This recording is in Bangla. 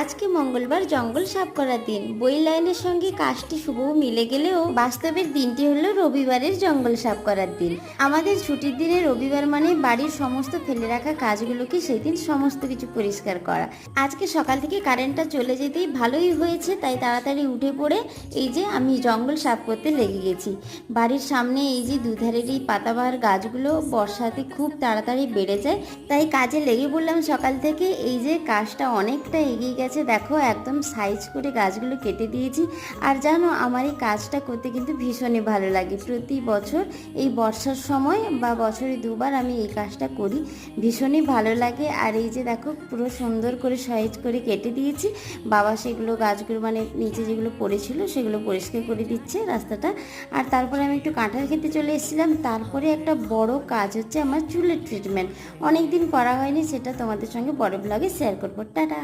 আজকে মঙ্গলবার জঙ্গল সাফ করার দিন। বই লাইনের সঙ্গে কাজটি শুভ মিলে গেলেও বাস্তবের দিনটি হলো রবিবারের জঙ্গল সাফ করার দিন। আমাদের ছুটির দিনে রবিবার মানে বাড়ির সমস্ত ফেলে রাখা কাজগুলোকে সেই দিন সমস্ত কিছু পরিষ্কার করা। আজকে সকাল থেকে কারেন্টটা চলে যেতেই ভালোই হয়েছে, তাই তাড়াতাড়ি উঠে পড়ে এই যে আমি জঙ্গল সাফ করতে লেগে গেছি। বাড়ির সামনে এই যে দুধারের এই পাতাবাহার গাছগুলো বর্ষাতে খুব তাড়াতাড়ি বেড়ে যায়, তাই কাজে লেগে পড়লাম সকাল থেকে। এই যে কাজটা অনেকটা এগিয়ে গেছে, দেখো একদম সাইজ করে গাছগুলো কেটে দিয়েছি। আর জানো, আমার এই কাজটা করতে কিন্তু ভীষণই ভালো লাগে। প্রতি বছর এই বর্ষার সময় বা বছরে দুবার আমি এই কাজটা করি, ভীষণই ভালো লাগে। আর এই যে দেখো, পুরো সুন্দর করে সাইজ করে কেটে দিয়েছি। বাবা সেগুলো গাছগুলো মানে নিচে যেগুলো পড়েছিল, সেগুলো পরিষ্কার করে দিচ্ছে রাস্তাটা। আর তারপরে আমি একটু কাঁঠাল খেতে চলে এসেছিলাম। তারপরে একটা বড় কাজ হচ্ছে আমার চুলের ট্রিটমেন্ট অনেক দিন করা হয়নি, সেটা তোমাদের সঙ্গে বড় ব্লগে শেয়ার করব। টাটা!